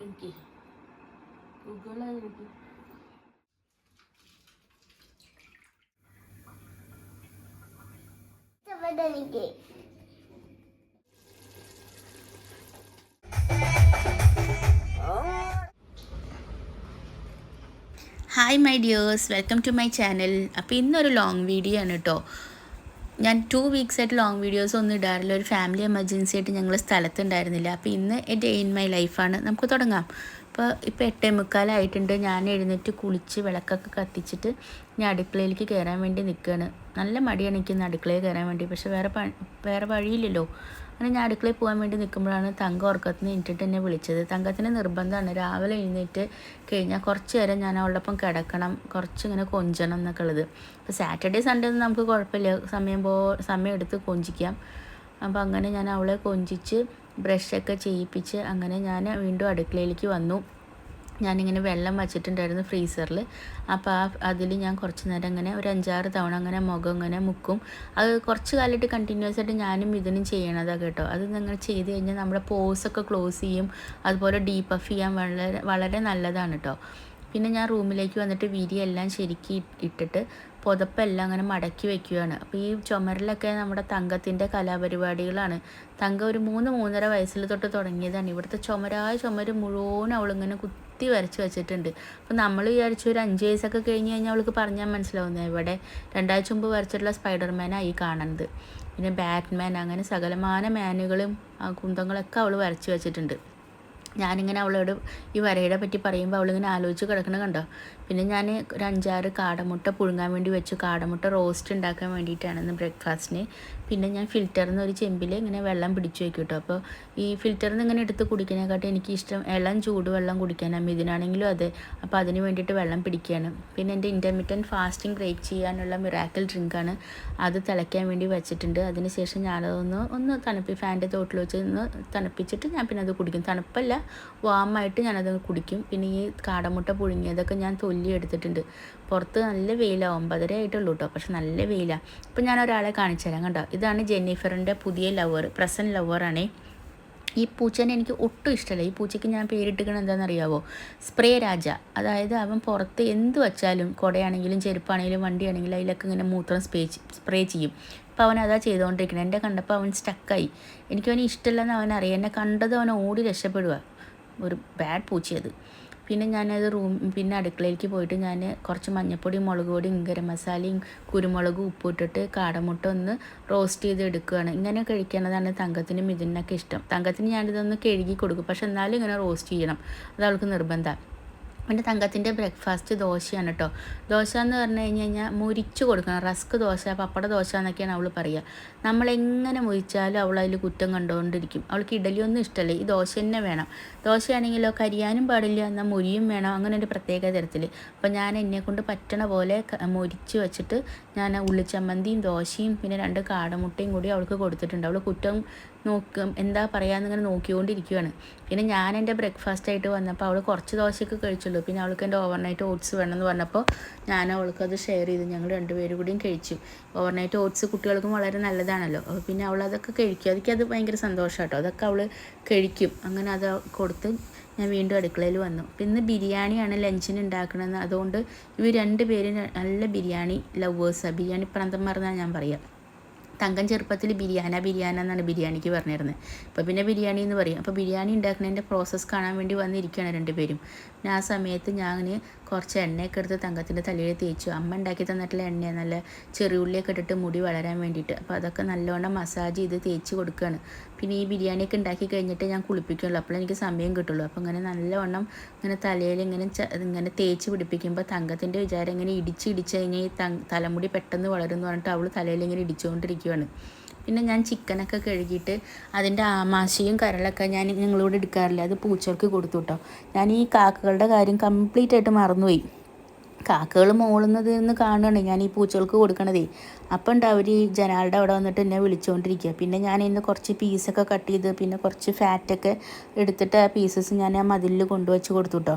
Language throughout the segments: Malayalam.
എനിക്ക്. ഗൂഗിളായി എനിക്ക് എനിക്ക് hi my dears welcome to my channel അപ്പോൾ ഇന്നൊരു ലോങ് വീഡിയോ ആണ് കേട്ടോ ഞാൻ ടു വീക്സ് ആയിട്ട് ലോങ് വീഡിയോസ് ഒന്നും ഇടാറില്ല. ഒരു ഫാമിലി എമർജൻസി ആയിട്ട് ഞങ്ങൾ സ്ഥലത്തുണ്ടായിരുന്നില്ല അപ്പോൾ ഇന്ന് എ ഡേ ഇൻ മൈ ലൈഫാണ് നമുക്ക് തുടങ്ങാം. അപ്പോൾ ഇപ്പോൾ എട്ടേ മുക്കാലായിട്ടുണ്ട്. ഞാൻ എഴുന്നേറ്റ് കുളിച്ച് വിളക്കൊക്കെ കത്തിച്ചിട്ട് ഞാൻ അടുക്കളയിലേക്ക് കയറാൻ വേണ്ടി നിൽക്കുകയാണ് നല്ല മടിയാണ് എനിക്ക് അടുക്കളയിൽ കയറാൻ വേണ്ടി. പക്ഷേ വേറെ വേറെ വഴിയില്ലല്ലോ. അങ്ങനെ ഞാൻ അടുക്കളയിൽ പോകാൻ വേണ്ടി നിൽക്കുമ്പോഴാണ് തങ്ക ഉറക്കത്തിന് എണീറ്റിട്ട് എന്നെ വിളിച്ചത്. തങ്കത്തിന് നിർബന്ധമാണ്. രാവിലെ എഴുന്നേറ്റ് കഴിഞ്ഞാൽ കുറച്ച് നേരം ഞാൻ അവളോടൊപ്പം കിടക്കണം. കുറച്ച് ഇങ്ങനെ കൊഞ്ചണം എന്നൊക്കെ ഉള്ളത്. അപ്പോൾ സാറ്റർഡേ സൺഡേ ഒന്നും നമുക്ക് കുഴപ്പമില്ല. സമയം പോ സമയം എടുത്ത് കൊഞ്ചിക്കാം. അപ്പോൾ അങ്ങനെ ഞാൻ അവളെ കൊഞ്ചിച്ച് ബ്രഷൊക്കെ ചെയ്യിപ്പിച്ച് അങ്ങനെ ഞാൻ വീണ്ടും അടുക്കളയിലേക്ക് വന്നു. ഞാനിങ്ങനെ വെള്ളം വച്ചിട്ടുണ്ടായിരുന്നു ഫ്രീസറിൽ. അപ്പോൾ ആ അതിൽ ഞാൻ കുറച്ച് നേരം ഇങ്ങനെ ഒരു അഞ്ചാറ് തവണ അങ്ങനെ മുഖം ഇങ്ങനെ മുക്കും. അത് കുറച്ച് കാലമായിട്ട് കണ്ടിന്യൂസ് ആയിട്ട് ഞാനും ഇതിനും ചെയ്യണതാണ് കേട്ടോ. അത് നിങ്ങൾ ചെയ്ത് കഴിഞ്ഞാൽ നമ്മുടെ പോസൊക്കെ ക്ലോസ് ചെയ്യും. അതുപോലെ ഡീപ്പ് അഫ് ചെയ്യാൻ വളരെ വളരെ നല്ലതാണ് കേട്ടോ. പിന്നെ ഞാൻ റൂമിലേക്ക് വന്നിട്ട് വിരിയെല്ലാം ശരിക്ക് ഇട്ടിട്ട് പുതപ്പെല്ലാം അങ്ങനെ മടക്കി വെക്കുകയാണ് അപ്പോൾ ഈ ചുമരിലൊക്കെ നമ്മുടെ തങ്കത്തിന്റെ കലാപരിപാടികളാണ്. തങ്ക ഒരു മൂന്ന് മൂന്നര വയസ്സിൽ തൊട്ട് തുടങ്ങിയതാണ്. ഇവിടുത്തെ ചുമരായ ചുമര് മുഴുവൻ അവളിങ്ങനെ കുത്തി വരച്ച് വെച്ചിട്ടുണ്ട്. അപ്പോൾ നമ്മൾ വിചാരിച്ചു ഒരു അഞ്ച് വയസ്സൊക്കെ കഴിഞ്ഞ് കഴിഞ്ഞാൽ അവൾക്ക് പറഞ്ഞാൽ മനസ്സിലാവുന്നത് ഇവിടെ രണ്ടാഴ്ച മുമ്പ് വരച്ചിട്ടുള്ള സ്പൈഡർമാനായി കാണുന്നത്. പിന്നെ ബാറ്റ്മാൻ അങ്ങനെ സകലമാന മാനുകളും കുന്തങ്ങളൊക്കെ അവൾ വരച്ച് വെച്ചിട്ടുണ്ട്. ഞാനിങ്ങനെ അവളോട് ഈ വരയുടെ പറ്റി പറയുമ്പോൾ അവളിങ്ങനെ ആലോചിച്ച് കിടക്കണ കണ്ടോ? പിന്നെ ഞാൻ ഒരു അഞ്ചാറ് കാടമുട്ട പുഴുങ്ങാൻ വേണ്ടി വെച്ചു. കാടമുട്ട റോസ്റ്റ് ഉണ്ടാക്കാൻ വേണ്ടിയിട്ടാണ് ഇന്ന് ബ്രേക്ക്ഫാസ്റ്റിന് പിന്നെ ഞാൻ ഫിൽറ്ററിൽ നിന്ന് ഒരു ചെമ്പിൽ ഇങ്ങനെ വെള്ളം പിടിച്ചു വെക്കും കേട്ടോ അപ്പോൾ ഈ ഫിൽറ്ററിൽ നിന്ന് ഇങ്ങനെ എടുത്ത് കുടിക്കുന്നതിനെക്കാട്ടും എനിക്ക് ഇഷ്ടം ഇളം ചൂട് വെള്ളം കുടിക്കാനാണ് ഇതിനാണെങ്കിലും അതെ. അപ്പോൾ അതിന് വേണ്ടിയിട്ട് വെള്ളം പിടിക്കുകയാണ് പിന്നെ എന്റെ ഇന്റർമീഡിയന്റ് ഫാസ്റ്റിംഗ് ബ്രേക്ക് ചെയ്യാനുള്ള മിറാക്കൽ ഡ്രിങ്കാണ് അത് തിളയ്ക്കാൻ വേണ്ടി വെച്ചിട്ടുണ്ട്. അതിനുശേഷം ഞാനതൊന്ന് ഒന്ന് തണുപ്പി ഫാന്റെ തോട്ടിൽ വെച്ച് ഒന്ന് തണുപ്പിച്ചിട്ട് ഞാൻ പിന്നെ അത് കുടിക്കും. തണുപ്പല്ല വാമായിട്ട് ഞാനത് കുടിക്കും. പിന്നെ ഈ കാടമുട്ട പുഴുങ്ങിയതൊക്കെ ഞാൻ തൊല്ലി എടുത്തിട്ടുണ്ട്. പുറത്ത് നല്ല വെയിലാണ് ഒമ്പതര ആയിട്ടുള്ളൂ കേട്ടോ പക്ഷെ നല്ല വെയിലാണ് ഇപ്പം ഞാൻ ഒരാളെ കാണിച്ചു തരാം കണ്ടോ? ഇതാണ് ജെന്നിഫറിന്റെ പുതിയ ലവർ പ്രസന്റ് ലവറാണേ ഈ പൂച്ചേനെ എനിക്ക് ഒട്ടും ഇഷ്ടമല്ല ഈ പൂച്ചയ്ക്ക് ഞാൻ പേരിട്ടിക്കണത് എന്താണെന്നറിയാവോ? സ്പ്രേ രാജ. അതായത് അവൻ പുറത്ത് എന്ത് വെച്ചാലും കുടയാണെങ്കിലും ചെരുപ്പാണെങ്കിലും വണ്ടിയാണെങ്കിലും അതിലൊക്കെ ഇങ്ങനെ മൂത്രം സ്പ്രേ സ്പ്രേ ചെയ്യും. അപ്പോൾ അവൻ അതാ ചെയ്തുകൊണ്ടിരിക്കുന്നത് എന്റെ കണ്ടപ്പോൾ അവൻ സ്റ്റക്കായി എനിക്ക് അവന് അവൻ അറിയാം. എന്നെ കണ്ടത് അവൻ ഓടി രക്ഷപ്പെടുക ഒരു ബാഡ് പൂച്ചയത് പിന്നെ ഞാനത് റൂം പിന്നെ അടുക്കളയിലേക്ക് പോയിട്ട് ഞാൻ കുറച്ച് മഞ്ഞപ്പൊടി മുളക് പൊടിയും ഗരം മസാലയും കുരുമുളകും ഉപ്പും ഇട്ടിട്ട് കാടമുട്ട ഒന്ന് റോസ്റ്റ് ചെയ്ത് എടുക്കുകയാണ് ഇങ്ങനെ കഴിക്കുന്നതാണ് തങ്കത്തിനും ഇതിനൊക്കെ ഇഷ്ടം. തങ്കത്തിന് ഞാനിതൊന്ന് കഴുകി കൊടുക്കും. പക്ഷെ എന്നാലും ഇങ്ങനെ റോസ്റ്റ് ചെയ്യണം. അത് അവൾക്ക് നിർബന്ധമാണ് പിന്നെ തങ്കത്തിന്റെ ബ്രേക്ക്ഫാസ്റ്റ് ദോശയാണ് കേട്ടോ ദോശ എന്ന് പറഞ്ഞു കഴിഞ്ഞ് കഴിഞ്ഞാൽ മുരിച്ച് കൊടുക്കണം. റസ്ക് ദോശ പപ്പട ദോശ എന്നൊക്കെയാണ് അവൾ പറയുക നമ്മളെങ്ങനെ മുരിച്ചാലും അവൾ അതിൽ കുറ്റം കണ്ടുകൊണ്ടിരിക്കും. അവൾക്ക് ഇഡലിയൊന്നും ഇഷ്ടമല്ല ഈ ദോശ തന്നെ വേണം. ദോശയാണെങ്കിലോ കരിയാനും പാടില്ല. എന്നാൽ മുരിയും വേണം. അങ്ങനെ ഒരു പ്രത്യേക തരത്തിൽ അപ്പോൾ ഞാൻ എന്നെക്കൊണ്ട് പറ്റണ പോലെ മുരിച്ച് വെച്ചിട്ട് ഞാൻ ഉള്ളിച്ചമ്മന്തിയും ദോശയും പിന്നെ രണ്ട് കാടമുട്ടയും കൂടി അവൾക്ക് കൊടുത്തിട്ടുണ്ട്. അവൾ കുറ്റം നോക്കും എന്താ പറയുക എന്നിങ്ങനെ നോക്കിക്കൊണ്ടിരിക്കുകയാണ് പിന്നെ ഞാൻ എന്റെ ബ്രേക്ക്ഫാസ്റ്റ് ആയിട്ട് വന്നപ്പോൾ അവൾ കുറച്ച് ദോശയൊക്കെ കഴിച്ചുള്ളൂ. പിന്നെ അവൾക്ക് എന്റെ ഓവർനൈറ്റ് ഓട്സ് വേണമെന്ന് പറഞ്ഞപ്പോൾ ഞാൻ അവൾക്ക് അത് ഷെയർ ചെയ്തു. ഞങ്ങൾ രണ്ടുപേരും കൂടിയും കഴിച്ചു. ഓവർനൈറ്റ് ഓട്സ് കുട്ടികൾക്കും വളരെ നല്ലതാണല്ലോ. അപ്പോൾ പിന്നെ അവൾ അതൊക്കെ കഴിക്കും. അതൊക്കെ അത് ഭയങ്കര സന്തോഷം കേട്ടോ അതൊക്കെ അവൾ കഴിക്കും. അങ്ങനെ അത് കൊടുത്ത് ഞാൻ വീണ്ടും അടുക്കളയിൽ വന്നു. പിന്നെ ബിരിയാണിയാണ് ലഞ്ചിന് ഉണ്ടാക്കണമെന്ന് അതുകൊണ്ട് ഇവർ രണ്ട് പേരും നല്ല ബിരിയാണി ലവേഴ്സാണ് ബിരിയാണി പ്രാന്തന്മാരെന്നാണ് ഞാൻ പറയുക തങ്കം ചെറുപ്പത്തിൽ ബിരിയാന ബിരിയാന എന്നാണ് ബിരിയാണിക്ക് പറഞ്ഞിരുന്നത്. അപ്പോൾ പിന്നെ ബിരിയാണി എന്ന് പറയും. അപ്പോൾ ബിരിയാണി ഉണ്ടാക്കുന്നതിന്റെ പ്രോസസ്സ് കാണാൻ വേണ്ടി വന്നിരിക്കുകയാണ് രണ്ടുപേരും പിന്നെ ആ സമയത്ത് ഞാൻ കുറച്ച് എണ്ണയൊക്കെ എടുത്ത് തങ്കത്തിന്റെ തലയിൽ തേച്ചു. അമ്മ ഉണ്ടാക്കി തന്നിട്ടുള്ള എണ്ണ നല്ല ചെറിയുള്ളിയൊക്കെ ഇട്ടിട്ട് മുടി വളരാൻ വേണ്ടിയിട്ട്. അപ്പോൾ അതൊക്കെ നല്ലോണം മസാജ് ചെയ്ത് തേച്ച് കൊടുക്കുകയാണ്. പിന്നെ ഈ ബിരിയാണിയൊക്കെ ഉണ്ടാക്കി കഴിഞ്ഞിട്ട് ഞാൻ കുളിപ്പിക്കുള്ളൂ അപ്പോൾ എനിക്ക് സമയം കിട്ടുള്ളൂ. അപ്പോൾ ഇങ്ങനെ നല്ലവണ്ണം ഇങ്ങനെ തലയിൽ ഇങ്ങനെ ഇങ്ങനെ തേച്ച് പിടിപ്പിക്കുമ്പോൾ തങ്കത്തിന്റെ വിചാരം ഇങ്ങനെ ഇടിച്ച് ഇടിച്ച് കഴിഞ്ഞാൽ ഈ തലമുടി പെട്ടെന്ന് വളരും എന്ന് പറഞ്ഞിട്ട് അവൾ തലയിൽ ഇങ്ങനെ ഇടിച്ചുകൊണ്ടിരിക്കുകയാണ് പിന്നെ ഞാൻ ചിക്കനൊക്കെ കഴുകിയിട്ട് അതിന്റെ ആമാശയും കരളൊക്കെ ഞാൻ നിങ്ങളോട് എടുക്കാറില്ല? അത് പൂച്ചകൾക്ക് കൊടുത്തു കേട്ടോ. ഞാൻ ഈ കാക്കകളുടെ കാര്യം കംപ്ലീറ്റ് ആയിട്ട് മറന്നുപോയി. കാക്കകൾ മോളുന്നത് എന്ന് കാണുകയാണ്. ഞാൻ ഈ പൂച്ചകൾക്ക് കൊടുക്കണതേ. അപ്പം ഉണ്ട് അവർ ജനാളുടെ അവിടെ വന്നിട്ട് എന്നെ വിളിച്ചുകൊണ്ടിരിക്കുക പിന്നെ ഞാൻ ഇന്ന് കുറച്ച് പീസൊക്കെ കട്ട് ചെയ്ത് പിന്നെ കുറച്ച് ഫാറ്റൊക്കെ എടുത്തിട്ട് ആ പീസസ് ഞാൻ ആ മതിലിൽ കൊണ്ടുവച്ച് കൊടുത്തു കേട്ടോ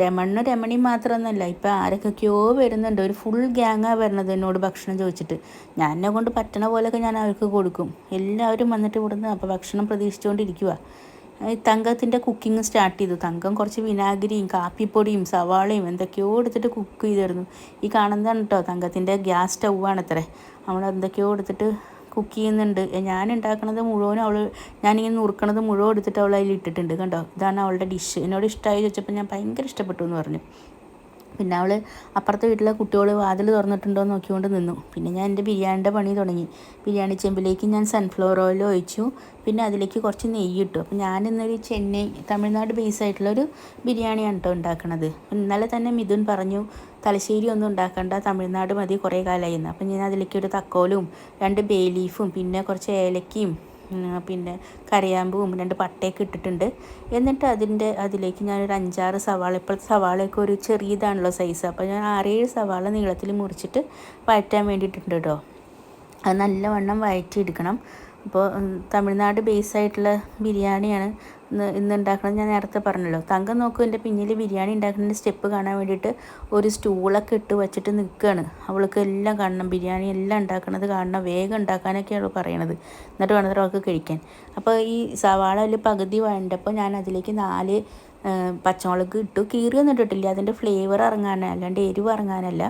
രമണ്ണും രമണിയും മാത്രമൊന്നുമല്ല ഇപ്പം ആരൊക്കെയോ വരുന്നുണ്ട്. ഒരു ഫുൾ ഗ്യാങ്ങാണ് വരണത് എന്നോട് ഭക്ഷണം ചോദിച്ചിട്ട്. ഞാൻ എന്നെ കൊണ്ട് പറ്റണ പോലെയൊക്കെ ഞാൻ അവർക്ക് കൊടുക്കും. എല്ലാവരും വന്നിട്ട് ഇവിടുന്ന് അപ്പോൾ ഭക്ഷണം പ്രതീക്ഷിച്ചുകൊണ്ടിരിക്കുക തങ്കത്തിന്റെ കുക്കിംഗ് സ്റ്റാർട്ട് ചെയ്തു. തങ്കം കുറച്ച് വിനാഗിരിയും കാപ്പിപ്പൊടിയും സവാളയും എന്തൊക്കെയോ എടുത്തിട്ട് കുക്ക് ചെയ്തിരുന്നു. ഈ കാണുന്നതാണ് കേട്ടോ തങ്കത്തിന്റെ ഗ്യാസ് സ്റ്റൗവാണ് അത്രേ അവൾ എന്തൊക്കെയോ എടുത്തിട്ട് കുക്ക് ചെയ്യുന്നുണ്ട്. ഞാൻ ഉണ്ടാക്കുന്നത് മുഴുവനും അവൾ ഞാനിങ്ങനെ നുറുക്കണത് മുഴുവൻ എടുത്തിട്ട് അവൾ അതിൽ ഇട്ടിട്ടുണ്ട് കണ്ടോ? ഇതാണ് അവളുടെ ഡിഷ് എന്നോട് ഇഷ്ടമായി ചോദിച്ചപ്പോൾ ഞാൻ ഭയങ്കര ഇഷ്ടപ്പെട്ടു എന്ന് പറഞ്ഞു. പിന്നെ അവൾ അപ്പുറത്തെ വീട്ടിലെ കുട്ടികൾ വാതിൽ തുറന്നിട്ടുണ്ടോ എന്ന് നോക്കിക്കൊണ്ട് നിന്നു. പിന്നെ ഞാൻ എന്റെ ബിരിയാണിന്റെ പണി തുടങ്ങി. ബിരിയാണി ചെമ്പിലേക്ക് ഞാൻ സൺഫ്ലവർ ഓയിൽ ഒഴിച്ചു. പിന്നെ അതിലേക്ക് കുറച്ച് നെയ്യ് ഇട്ടു. അപ്പോൾ ഞാൻ ഇന്നൊരു ചെന്നൈ തമിഴ്നാട് ബേസ് ആയിട്ടുള്ളൊരു ബിരിയാണിയാണ് കേട്ടോ ഉണ്ടാക്കണത്. ഇന്നലെ തന്നെ മിഥുൻ പറഞ്ഞു തലശ്ശേരി ഒന്നും ഉണ്ടാക്കേണ്ട തമിഴ്നാട് മതി കുറേ കാലമായിരുന്നു അപ്പം ഞാൻ അതിലേക്ക് ഒരു തക്കോലും രണ്ട് ബേ ലീഫും പിന്നെ കുറച്ച് ഏലക്കയും പിന്നെ കരയാമ്പും രണ്ട് പട്ടയൊക്കെ ഇട്ടിട്ടുണ്ട്. എന്നിട്ട് അതിന്റെ അതിലേക്ക് ഞാനൊരു അഞ്ചാറ് സവാള ഇപ്പോഴത്തെ സവാളയൊക്കെ ഒരു ചെറിയതാണല്ലോ സൈസ് അപ്പോൾ ഞാൻ ആറേഴ് സവാള നീളത്തിൽ മുറിച്ചിട്ട് വഴറ്റാൻ വേണ്ടിയിട്ടുണ്ട് കേട്ടോ. അത് നല്ലവണ്ണം വഴറ്റിയെടുക്കണം. അപ്പോൾ തമിഴ്നാട് ബേസ് ആയിട്ടുള്ള ബിരിയാണിയാണ് ഇന്ന് ഉണ്ടാക്കണം ഞാൻ നേരത്തെ പറഞ്ഞല്ലോ. തങ്കം നോക്കും എന്റെ പിന്നിൽ ബിരിയാണി ഉണ്ടാക്കുന്ന സ്റ്റെപ്പ് കാണാൻ വേണ്ടിയിട്ട് ഒരു സ്റ്റൂളൊക്കെ ഇട്ട് വെച്ചിട്ട് നിൽക്കുകയാണ് അവൾക്ക് എല്ലാം കാണണം ബിരിയാണി എല്ലാം ഉണ്ടാക്കണത് കാണണം വേഗം ഉണ്ടാക്കാനൊക്കെയാണ് അവൾ പറയണത്. എന്നിട്ട് വേണം അവൾക്ക് കഴിക്കാൻ. അപ്പോൾ ഈ സവാള അതിൽ പകുതി വേണ്ടപ്പോൾ ഞാൻ അതിലേക്ക് നാല് പച്ചമുളക് ഇട്ടു. കീറിയൊന്നും ഇട്ടിട്ടില്ല. അതിന്റെ ഫ്ലേവർ ഇറങ്ങാനല്ല അല്ലാണ്ട് എരിവ് ഇറങ്ങാനല്ല.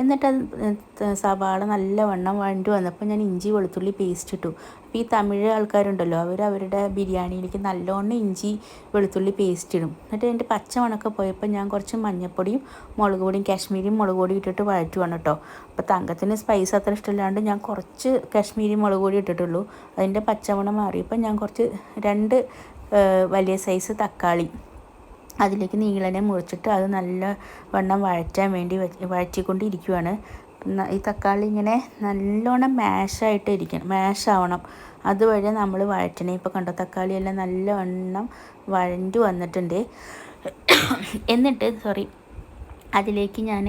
എന്നിട്ട് അത് സവാള നല്ലവണ്ണം വണ്ടി വന്നപ്പോൾ ഞാൻ ഇഞ്ചി വെളുത്തുള്ളി പേസ്റ്റ് ഇട്ടു. അപ്പോൾ ഈ തമിഴ് ആൾക്കാരുണ്ടല്ലോ അവർ അവരുടെ ബിരിയാണിയിലേക്ക് നല്ലോണം ഇഞ്ചി വെളുത്തുള്ളി പേസ്റ്റ് ഇടും. എന്നിട്ട് അതിന്റെ പച്ചമണക്കെ പോയപ്പോൾ ഞാൻ കുറച്ച് മഞ്ഞൾപ്പൊടിയും മുളക് പൊടിയും കാശ്മീരിയും മുളക് പൊടി ഇട്ടിട്ട് വഴറ്റുവാണ് കേട്ടോ. അപ്പോൾ തങ്കത്തിന് സ്പൈസ് അത്ര ഇഷ്ടമില്ലാണ്ട് ഞാൻ കുറച്ച് കാശ്മീരി മുളക് പൊടി ഇട്ടിട്ടുള്ളൂ. അതിന്റെ പച്ചമണം മാറിയപ്പോൾ ഞാൻ കുറച്ച് രണ്ട് വലിയ സൈസ് തക്കാളി അതിലേക്ക് നീളനെ മുറിച്ചിട്ട് അത് നല്ല വണ്ണം വഴറ്റാൻ വേണ്ടി വഴറ്റിക്കൊണ്ടിരിക്കുകയാണ് ഈ തക്കാളി ഇങ്ങനെ നല്ലോണം മാഷായിട്ട് ഇരിക്കണം മാഷാവണം. അതുവഴി നമ്മൾ വഴറ്റണേ. ഇപ്പോൾ കണ്ടോ തക്കാളിയെല്ലാം നല്ലവണ്ണം വഴണ്ടു വന്നിട്ടുണ്ട്. എന്നിട്ട് സോറി അതിലേക്ക് ഞാൻ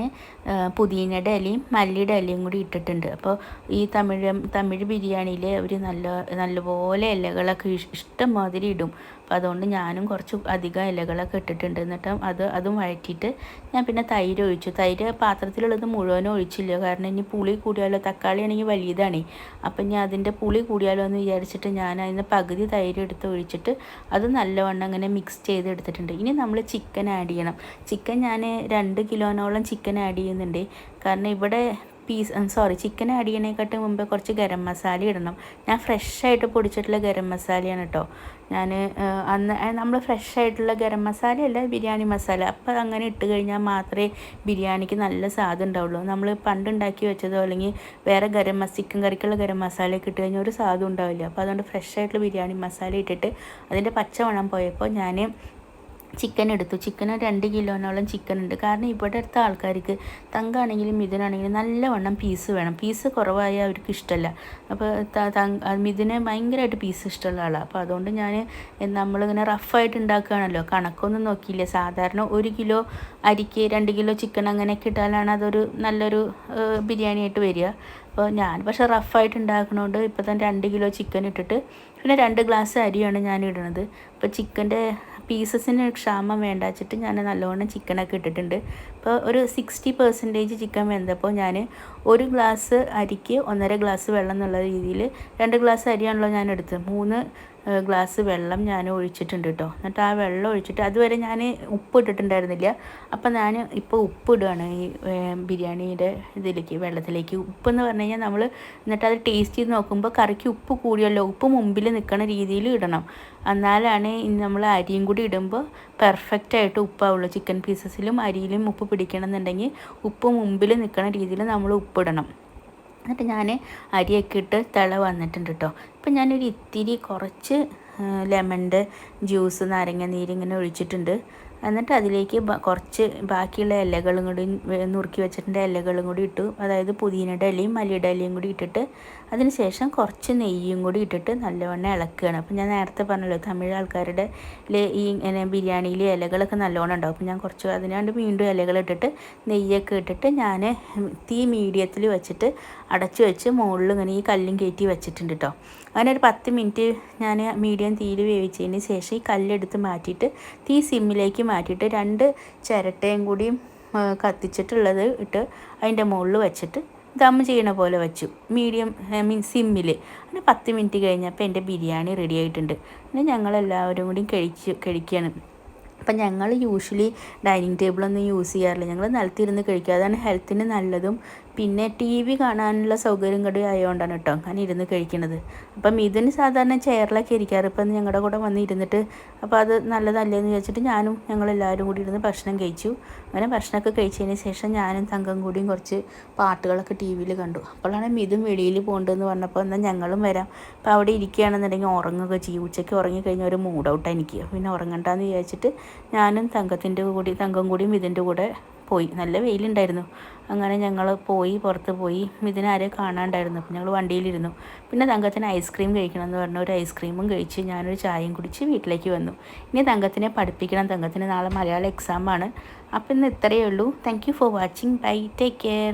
പുതിനയുടെ ഇലയും മല്ലിയുടെ ഇലയും കൂടി ഇട്ടിട്ടുണ്ട്. അപ്പോൾ ഈ തമിഴ് തമിഴ് ബിരിയാണിയിൽ അവർ നല്ല നല്ലപോലെ ഇലകളൊക്കെ ഇഷ്- ഇഷ്ടം മാതിരി ഇടും. അപ്പോൾ അതുകൊണ്ട് ഞാനും കുറച്ച് അധികം ഇലകളൊക്കെ ഇട്ടിട്ടുണ്ട്. എന്നിട്ട് അത് അതും വഴറ്റിയിട്ട് ഞാൻ പിന്നെ തൈര് ഒഴിച്ചു. തൈര് പാത്രത്തിലുള്ളത് മുഴുവനും ഒഴിച്ചില്ല. കാരണം ഇനി പുളി കൂടിയാലോ തക്കാളി ആണെങ്കിൽ വലിയതാണ്. അപ്പം ഞാൻ അതിന്റെ പുളി കൂടിയാലോ എന്ന് വിചാരിച്ചിട്ട് ഞാൻ അതിന് പകുതി തൈര് എടുത്ത് ഒഴിച്ചിട്ട് അത് നല്ലവണ്ണം അങ്ങനെ മിക്സ് ചെയ്ത് എടുത്തിട്ടുണ്ട് ഇനി നമ്മൾ ചിക്കൻ ആഡ് ചെയ്യണം. ചിക്കൻ ഞാൻ രണ്ട് കിലോനോളം ചിക്കൻ ആഡ് ചെയ്യുന്നുണ്ട്. കാരണം ഇവിടെ പീസ് സോറി ചിക്കൻ ആഡ് ചെയ്യണേക്കാട്ടും മുമ്പേ കുറച്ച് ഗരം മസാല ഇടണം. ഞാൻ ഫ്രഷായിട്ട് പൊടിച്ചിട്ടുള്ള ഗരം മസാലയാണ് കേട്ടോ ഞാൻ അന്ന് നമ്മൾ ഫ്രഷായിട്ടുള്ള ഗരം മസാലയല്ല ബിരിയാണി മസാല. അപ്പോൾ അങ്ങനെ ഇട്ട് കഴിഞ്ഞാൽ മാത്രമേ ബിരിയാണിക്ക് നല്ല സ്വാദ് ഉണ്ടാവുള്ളൂ. നമ്മൾ പണ്ട് ഉണ്ടാക്കി വെച്ചതോ അല്ലെങ്കിൽ വേറെ ഗരം ചിക്കൻ കറിക്കുള്ള ഗരം മസാലയൊക്കെ ഇട്ട് കഴിഞ്ഞാൽ ഒരു സ്വാദും ഉണ്ടാവില്ല. അപ്പോൾ അതുകൊണ്ട് ഫ്രഷായിട്ടുള്ള ബിരിയാണി മസാല ഇട്ടിട്ട് അതിന്റെ പച്ചമണം പോയപ്പോൾ ഞാൻ ചിക്കൻ എടുത്തു. ചിക്കൻ രണ്ട് കിലോനോളം ചിക്കൻ ഉണ്ട്. കാരണം ഇവിടെ അടുത്ത ആൾക്കാർക്ക് തങ്കാണെങ്കിലും മിഥുനാണെങ്കിലും നല്ലവണ്ണം പീസ് വേണം. പീസ് കുറവായ അവർക്ക് ഇഷ്ടമല്ല. അപ്പോൾ മിഥുന് ഭയങ്കരമായിട്ട് പീസ് ഇഷ്ടമുള്ള ആളാണ് അപ്പോൾ അതുകൊണ്ട് ഞാൻ നമ്മളിങ്ങനെ റഫായിട്ട് ഉണ്ടാക്കുകയാണല്ലോ. കണക്കൊന്നും നോക്കിയില്ല. സാധാരണ ഒരു കിലോ അരിക്ക് രണ്ട് കിലോ ചിക്കൻ അങ്ങനെയൊക്കെ ഇട്ടാലാണ് അതൊരു നല്ലൊരു ബിരിയാണി ആയിട്ട് വരിക. അപ്പോൾ ഞാൻ പക്ഷേ റഫായിട്ട് ഉണ്ടാക്കണോണ്ട് ഇപ്പോൾ തന്നെ രണ്ട് കിലോ ചിക്കൻ ഇട്ടിട്ട് പിന്നെ രണ്ട് ഗ്ലാസ് അരിയാണ് ഞാൻ ഇടുന്നത് അപ്പോൾ ചിക്കന്റെ പീസസിന് ക്ഷാമം വേണ്ട വെച്ചിട്ട് ഞാൻ നല്ലവണ്ണം ചിക്കനൊക്കെ ഇട്ടിട്ടുണ്ട്. ഇപ്പോൾ ഒരു സിക്സ്റ്റി പെർസെന്റേജ് ചിക്കൻ വെന്തപ്പോൾ ഞാൻ ഒരു ഗ്ലാസ് അരിക്ക് ഒന്നര ഗ്ലാസ് വെള്ളം എന്നുള്ള രീതിയിൽ രണ്ട് ഗ്ലാസ് അരിയാണല്ലോ ഞാൻ എടുത്തത്. മൂന്ന് ഗ്ലാസ് വെള്ളം ഞാൻ ഒഴിച്ചിട്ടുണ്ട് കേട്ടോ എന്നിട്ട് ആ വെള്ളം ഒഴിച്ചിട്ട് അതുവരെ ഞാൻ ഉപ്പ് ഇട്ടിട്ടുണ്ടായിരുന്നില്ല. അപ്പം ഞാൻ ഇപ്പോൾ ഉപ്പ് ഇടുകയാണ് ഈ ബിരിയാണിയുടെ ഇതിലേക്ക് വെള്ളത്തിലേക്ക്. ഉപ്പ് എന്ന് പറഞ്ഞു കഴിഞ്ഞാൽ നമ്മൾ എന്നിട്ട് അത് ടേസ്റ്റ് ചെയ്ത് നോക്കുമ്പോൾ കറിക്ക് ഉപ്പ് കൂടിയല്ലോ. ഉപ്പ് മുമ്പിൽ നിൽക്കുന്ന രീതിയിൽ ഇടണം. എന്നാലാണ് നമ്മൾ അരിയും കൂടി ഇടുമ്പോൾ പെർഫെക്റ്റായിട്ട് ഉപ്പാവുള്ളൂ. ചിക്കൻ പീസസിലും അരിയിലും ഉപ്പ് പിടിക്കണം എന്നുണ്ടെങ്കിൽ ഉപ്പ് മുമ്പിൽ നിൽക്കുന്ന രീതിയിൽ നമ്മൾ ഉപ്പിടണം എന്നിട്ട് ഞാൻ അരിയൊക്കെ ഇട്ട് തിള വന്നിട്ടുണ്ട് കേട്ടോ ഇപ്പം ഞാനൊരു ഇത്തിരി കുറച്ച് ലെമണിന്റെ ജ്യൂസ് നാരങ്ങ നീര് ഇങ്ങനെ ഒഴിച്ചിട്ടുണ്ട്. എന്നിട്ട് അതിലേക്ക് കുറച്ച് ബാക്കിയുള്ള ഇലകളും കൂടി നുറുക്കി വെച്ചിട്ടുണ്ട്. ഇലകളും കൂടി ഇട്ടു. അതായത് പുതിനയുടെ ഇലയും മല്ലിയുടെ ഇലയും കൂടി ഇട്ടിട്ട് അതിന് ശേഷം കുറച്ച് നെയ്യും കൂടി ഇട്ടിട്ട് നല്ലവണ്ണം ഇളക്കുകയാണ്. അപ്പം ഞാൻ നേരത്തെ പറഞ്ഞല്ലോ തമിഴ് ആൾക്കാരുടെ ഈ ബിരിയാണിയിൽ ഇലകളൊക്കെ നല്ലോണം ഉണ്ടാവും. അപ്പം ഞാൻ കുറച്ച് അതിനാണ്ട് വീണ്ടും ഇലകൾ ഇട്ടിട്ട് നെയ്യൊക്കെ ഇട്ടിട്ട് ഞാൻ തീ മീഡിയത്തിൽ വെച്ചിട്ട് അടച്ചു വെച്ച് മുകളിൽ ഇങ്ങനെ ഈ കല്ലും കയറ്റി വെച്ചിട്ടുണ്ട് കേട്ടോ അങ്ങനെ ഒരു പത്ത് മിനിറ്റ് ഞാൻ മീഡിയം തീയിൽ വേവിച്ചതിന് ശേഷം ഈ കല്ലെടുത്ത് മാറ്റിയിട്ട് തീ സിമ്മിലേക്ക് മാറ്റിയിട്ട് രണ്ട് ചിരട്ടയും കൂടി കത്തിച്ചിട്ടുള്ളത് ഇട്ട് അതിന്റെ മുകളിൽ വെച്ചിട്ട് ദം ചെയ്യണ പോലെ വെച്ചു. മീഡിയം മീൻ സിമ്മിൽ അങ്ങനെ പത്ത് മിനിറ്റ് കഴിഞ്ഞപ്പോൾ എന്റെ ബിരിയാണി റെഡി ആയിട്ടുണ്ട്. പിന്നെ ഞങ്ങളെല്ലാവരും കൂടി കഴിച്ച് കഴിക്കുകയാണ് അപ്പം ഞങ്ങൾ യൂഷ്വലി ഡൈനിങ് ടേബിളൊന്നും യൂസ് ചെയ്യാറില്ല. ഞങ്ങൾ നിലത്തിരുന്ന് കഴിക്കുക അതാണ് ഹെൽത്തിന് നല്ലതും പിന്നെ ടി വി കാണാനുള്ള സൗകര്യം കൂടി ആയതുകൊണ്ടാണ് കേട്ടോ ഞാൻ ഇരുന്ന് കഴിക്കുന്നത് അപ്പം ഇതിന് സാധാരണ ചെയറിലൊക്കെ ഇരിക്കാറ്. ഇപ്പം ഞങ്ങളുടെ കൂടെ വന്ന് ഇരുന്നിട്ട് അപ്പോൾ അത് നല്ലതല്ലേന്ന് വിചാരിച്ചിട്ട് ഞാനും ഞങ്ങളെല്ലാവരും കൂടി ഇരുന്ന് ഭക്ഷണം കഴിച്ചു. അങ്ങനെ ഭക്ഷണമൊക്കെ കഴിച്ചതിന് ശേഷം ഞാനും തങ്കം കൂടിയും കുറച്ച് പാട്ടുകളൊക്കെ ടി വിയിൽ കണ്ടു. അപ്പോഴാണ് മിതും വെളിയിൽ പോകേണ്ടതെന്ന് പറഞ്ഞപ്പോൾ എന്നാൽ ഞങ്ങളും വരാം. അപ്പോൾ അവിടെ ഇരിക്കുകയാണെന്നുണ്ടെങ്കിൽ ഉറങ്ങുകയൊക്കെ ചെയ്യും. ഉച്ചയ്ക്ക് ഉറങ്ങിക്കഴിഞ്ഞാൽ ഒരു മൂഡ് ഔട്ടാണ് എനിക്ക് പിന്നെ ഉറങ്ങണ്ടെന്ന് വിചാരിച്ചിട്ട് ഞാനും തങ്കത്തിന്റെ കൂടി തങ്കം കൂടിയും ഇതിന്റെ കൂടെ പോയി. നല്ല വെയിലുണ്ടായിരുന്നു. അങ്ങനെ ഞങ്ങൾ പോയി പുറത്ത് പോയി. ഇതിനെ ആരെയും കാണാണ്ടായിരുന്നു. അപ്പോൾ ഞങ്ങൾ വണ്ടിയിലിരുന്നു. പിന്നെ തങ്കത്തിന് ഐസ്ക്രീം കഴിക്കണം എന്ന് പറഞ്ഞ. ഒരു ഐസ്ക്രീമും കഴിച്ച് ഞാനൊരു ചായയും കുടിച്ച് വീട്ടിലേക്ക് വന്നു. ഇനി തങ്കത്തിനെ പഠിപ്പിക്കണം. തങ്കത്തിന് നാളെ മലയാളം എക്സാമാണ് അപ്പോൾ ഇന്ന് ഇത്രയേ ഉള്ളൂ. Thank for watching bye take care